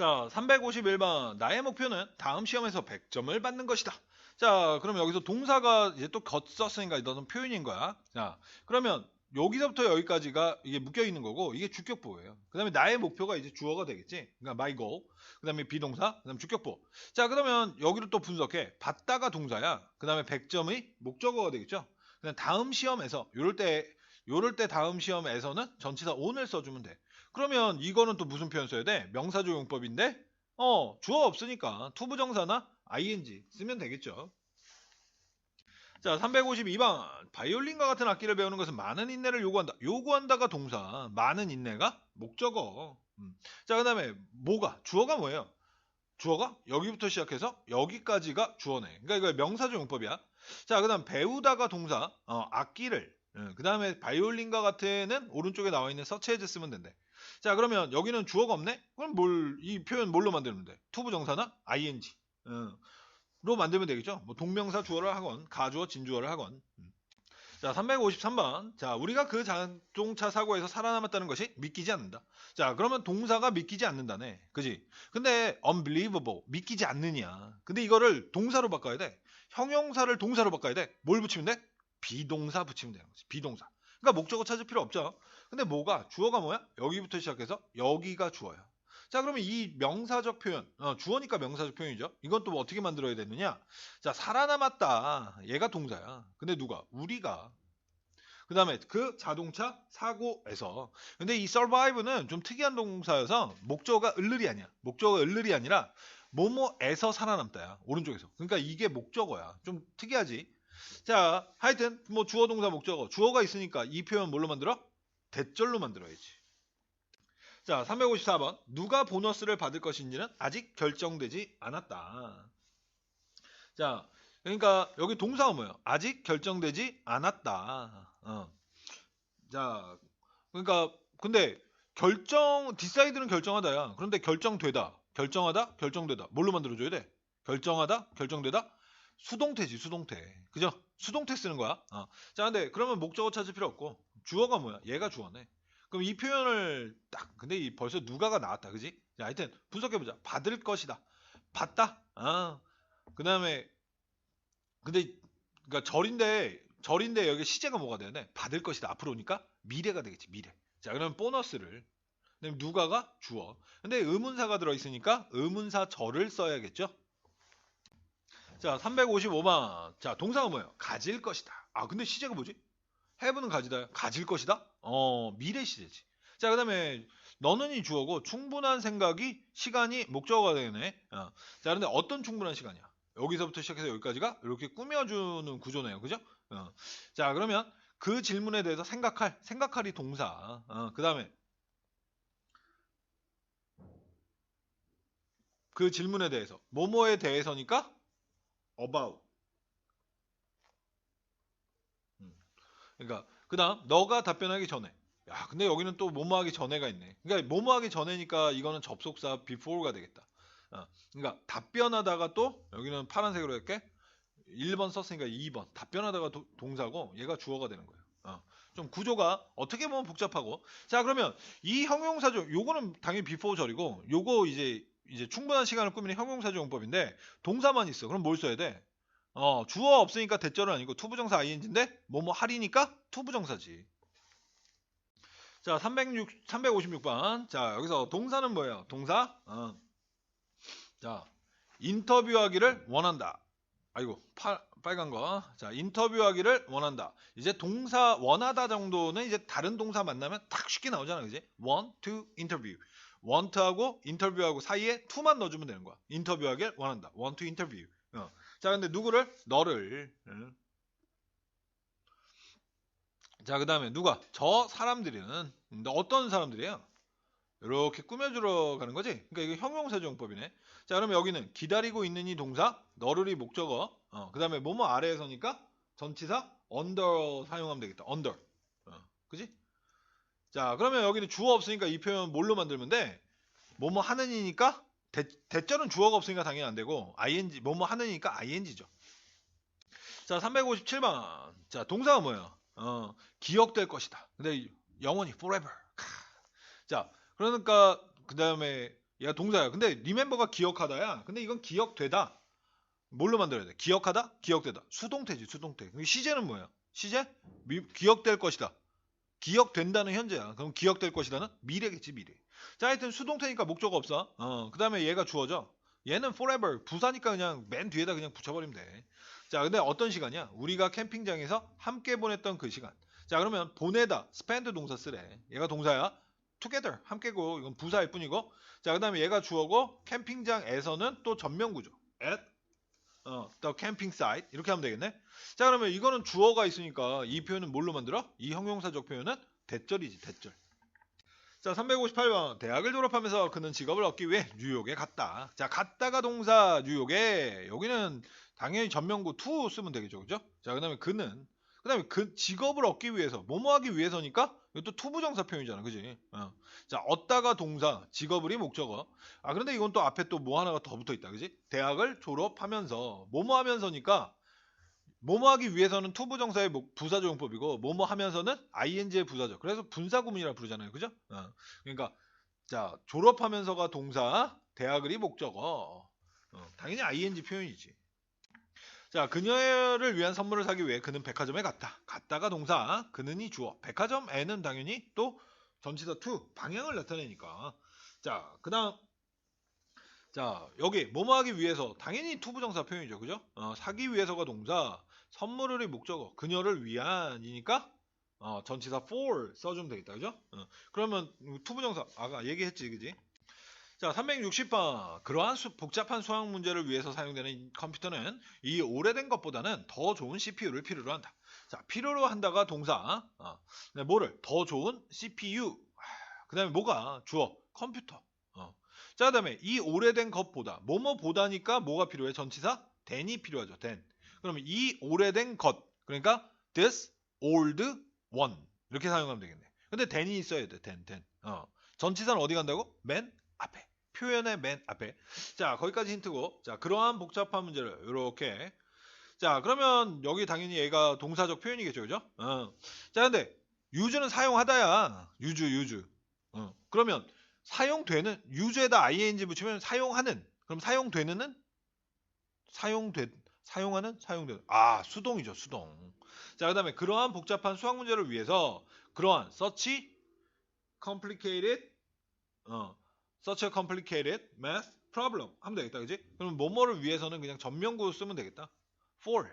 자, 351번. 나의 목표는 다음 시험에서 100점을 받는 것이다. 자, 그럼 여기서 동사가 이제 또 겉 썼으니까 너는 표현인 거야. 자, 그러면 여기서부터 여기까지가 이게 묶여 있는 거고 이게 주격보예요. 그다음에 나의 목표가 이제 주어가 되겠지. 그러니까 my goal. 그다음에 비동사, 그다음에 주격보. 자, 그러면 여기로 또 분석해. 받다가 동사야. 그다음에 100점의 목적어가 되겠죠. 그냥 다음 시험에서 요럴 때 요럴 때 다음 시험에서는 전치사 on을 써주면 돼. 그러면 이거는 또 무슨 표현 써야 돼? 명사조 용법인데 어 주어 없으니까 투부정사나 ing 쓰면 되겠죠. 자 352번 바이올린과 같은 악기를 배우는 것은 많은 인내를 요구한다. 요구한다가 동사 많은 인내가 목적어. 음. 자그 다음에 뭐가 주어가 뭐예요? 주어가 여기부터 시작해서 여기까지가 주어네. 그러니까 이거 명사조 용법이야. 자, 그다음 배우다가 동사, 어, 악기를. 그 다음에 바이올린과 같은은 오른쪽에 나와 있는 서치해즈 쓰면 된대. 자, 그러면 여기는 주어가 없네? 그럼 뭘, 이 표현 뭘로 만들면 돼? 투부 정사나 ing. 어, 로 만들면 되겠죠? 뭐 동명사 주어를 하건, 가주어, 진주어를 하건. 음. 자, 353번. 자, 우리가 그 자동차 사고에서 살아남았다는 것이 믿기지 않는다. 자, 그러면 동사가 믿기지 않는다네. 그지? 근데 unbelievable. 믿기지 않느냐. 근데 이거를 동사로 바꿔야 돼. 형용사를 동사로 바꿔야 돼. 뭘 붙이면 돼? 비동사 붙이면 되는 거지. 비동사. 그러니까 목적어 찾을 필요 없죠. 근데 뭐가 주어가 뭐야? 여기부터 시작해서 여기가 주어야. 자, 그러면 이 명사적 표현, 어, 주어니까 명사적 표현이죠. 이건 또 어떻게 만들어야 되느냐? 자, 살아남았다. 얘가 동사야. 근데 누가? 우리가. 그 다음에 그 자동차 사고에서. 근데 이 survive는 좀 특이한 동사여서 목적어가 을르리 아니야. 목적어가 을르리 아니라 뭐뭐에서 살아남다야. 오른쪽에서. 그러니까 이게 목적어야. 좀 특이하지? 자, 하여튼 뭐 주어 동사 목적어. 주어가 있으니까 이 표현 뭘로 만들어? 대절로 만들어야지. 자, 354번. 누가 보너스를 받을 것인지는 아직 결정되지 않았다. 자, 그러니까 여기 동사가 뭐예요? 아직 결정되지 않았다. 어. 자, 그러니까 근데 결정 디사이드는 결정하다야. 그런데 결정되다. 결정하다, 결정되다. 뭘로 만들어줘야 돼? 결정하다, 결정되다. 수동태지, 수동태. 그죠? 수동태 쓰는 거야. 어. 자, 근데 그러면 목적어 찾을 필요 없고 주어가 뭐야? 얘가 주어네. 그럼 이 표현을 딱 근데 이 벌써 누가가 나왔다, 그지? 자, 하여튼 분석해 보자. 받을 것이다. 받다. 아. 그 다음에 근데 그러니까 절인데 절인데 여기 시제가 뭐가 돼? 받을 것이다. 앞으로 오니까 미래가 되겠지, 미래. 자, 그러면 보너스를 그다음에 누가가 주어. 근데 의문사가 들어 있으니까 의문사 절을 써야겠죠? 자, 355번. 자, 동사가 뭐예요? 가질 것이다. 아, 근데 시제가 뭐지? have는 가지다. 가질 것이다? 어, 미래 시제지. 자, 그 다음에 너는 이 주어고 충분한 생각이 시간이 목적어가 되네. 어. 자, 그런데 어떤 충분한 시간이야? 여기서부터 시작해서 여기까지가 이렇게 꾸며주는 구조네요. 그죠? 어. 자, 그러면 그 질문에 대해서 생각할, 생각할이 동사. 어, 그 다음에 그 질문에 대해서 뭐뭐에 대해서니까 about. 음. 그러니까 그다음 너가 답변하기 전에. 야, 근데 여기는 또 뭐뭐 하기 전에가 있네. 그러니까 뭐뭐 하기 전에니까 이거는 접속사 before가 되겠다. 어, 그러니까 답변하다가 또 여기는 파란색으로 이렇게 1번 썼으니까 2번 답변하다가 도, 동사고 얘가 주어가 되는 거예요. 어, 좀 구조가 어떻게 보면 복잡하고 자 그러면 이 형용사죠. 요거는 당연히 before 절이고 요거 이제 이제 충분한 시간을 꾸미는 형용사조 용법인데 동사만 있어. 그럼 뭘 써야 돼? 어, 주어 없으니까 대절은 아니고 투부정사 ing인데 뭐뭐 하리니까 투부정사지. 자, 306, 356번. 자, 여기서 동사는 뭐예요? 동사? 어. 자, 인터뷰하기를 원한다. 아이고, 파, 빨간 거. 자, 인터뷰하기를 원한다. 이제 동사 원하다 정도는 이제 다른 동사 만나면 딱 쉽게 나오잖아. 그지? want to interview. Want하고 인터뷰하고 사이에 to만 넣어주면 되는 거야. 인터뷰하길 원한다. to interview. 어. 자, 근데 누구를? 너를. 응. 자, 그 다음에 누가? 저 사람들이는 어떤 사람들이에요? 이렇게 꾸며주러 가는 거지? 그러니까 이거 형용사정법이네. 자, 그러면 여기는 기다리고 있는 이 동사, 너를이 목적어, 어, 그 다음에 뭐뭐 아래에서니까 전치사 under 사용하면 되겠다. under. 어, 그지? 자, 그러면 여기는 주어 없으니까 이 표현 뭘로 만들면 돼? 뭐뭐 하는이니까 대, 대절은 주어가 없으니까 당연히 안 되고 ing 뭐뭐 하는이니까 ing죠. 자, 357번. 자, 동사가 뭐예요? 어, 기억될 것이다. 근데 영원히 forever. 자, 그러니까 그다음에 얘가 동사야. 근데 remember가 기억하다야. 근데 이건 기억되다. 뭘로 만들어야 돼? 기억하다? 기억되다. 수동태지, 수동태. 시제는 뭐야? 시제? 미- 기억될 것이다. 기억된다는 현재야. 그럼 기억될 것이다는 미래겠지, 미래. 자, 하여튼 수동태니까 목적 없어. 어, 그 다음에 얘가 주어져. 얘는 forever. 부사니까 그냥 맨 뒤에다 그냥 붙여버리면 돼. 자, 근데 어떤 시간이야? 우리가 캠핑장에서 함께 보냈던 그 시간. 자, 그러면 보내다. spend 동사 쓰래. 얘가 동사야. together. 함께고, 이건 부사일 뿐이고. 자, 그 다음에 얘가 주어고, 캠핑장에서는 또 전면구죠. at 어, the camping site 이렇게 하면 되겠네. 자 그러면 이거는 주어가 있으니까 이 표현은 뭘로 만들어? 이 형용사적 표현은 대절이지 대절. 자 358번 대학을 졸업하면서 그는 직업을 얻기 위해 뉴욕에 갔다. 자 갔다가 동사 뉴욕에 여기는 당연히 전면구 to 쓰면 되겠죠, 그죠? 자 그다음에 그는 그 다음에 그 직업을 얻기 위해서 뭐뭐 하기 위해서니까 이것도 투부정사 표현이잖아, 그지? 어. 자 얻다가 동사 직업을이 목적어. 아 그런데 이건 또 앞에 또 뭐 하나가 더 붙어 있다, 그지? 대학을 졸업하면서 뭐뭐 하면서니까 뭐뭐 하기 위해서는 투부정사의 목- 부사조용법이고 뭐뭐 하면서는 ing의 부사죠. 그래서 분사구문이라 부르잖아요, 그죠? 어. 그러니까 자 졸업하면서가 동사, 대학을이 목적어. 어, 당연히 ing 표현이지. 자, 그녀를 위한 선물을 사기 위해 그는 백화점에 갔다. 갔다가 동사, 그는이 주어. 백화점에는 당연히 또 전치사 to 방향을 나타내니까. 자, 그다음 자, 여기 뭐뭐 하기 위해서 당연히 투부정사 표현이죠. 그죠? 어, 사기 위해서가 동사, 선물을 목적어, 그녀를 위한이니까 어, 전치사 for 써주면 되겠다. 그죠? 어, 그러면 투부정사 아까 얘기했지, 그지? 자, 360번. 그러한 수- 복잡한 수학 문제를 위해서 사용되는 이 컴퓨터는 이 오래된 것보다는 더 좋은 CPU를 필요로 한다. 자, 필요로 한다가 동사. 어, 네, 뭐를? 더 좋은 CPU. 그 다음에 뭐가? 주어. 컴퓨터. 어. 자, 그 다음에 이 오래된 것보다. 뭐뭐 보다니까 뭐가 필요해? 전치사? then이 필요하죠. then. 그러면 이 오래된 것. 그러니까 this old one. 이렇게 사용하면 되겠네. 근데 then이 있어야 돼. then. 어. 전치사는 어디 간다고? 맨 앞에. 표현의 맨 앞에. 자, 거기까지 힌트고. 자, 그러한 복잡한 문제를 이렇게. 자, 그러면 여기 당연히 얘가 동사적 표현이겠죠, 그죠? 어. 자, 근데 유즈는 사용하다야. 유즈, 유즈. 어. 그러면 사용되는 유즈에다 ing 붙이면 사용하는. 그럼 사용되는은 사용돼 사용하는 사용되는. 아, 수동이죠, 수동. 자, 그다음에 그러한 복잡한 수학 문제를 위해서 그러한 such complicated 어, such a complicated math problem 하면 되겠다, 그지? 그럼 뭐뭐를 위해서는 그냥 전면구 쓰면 되겠다. for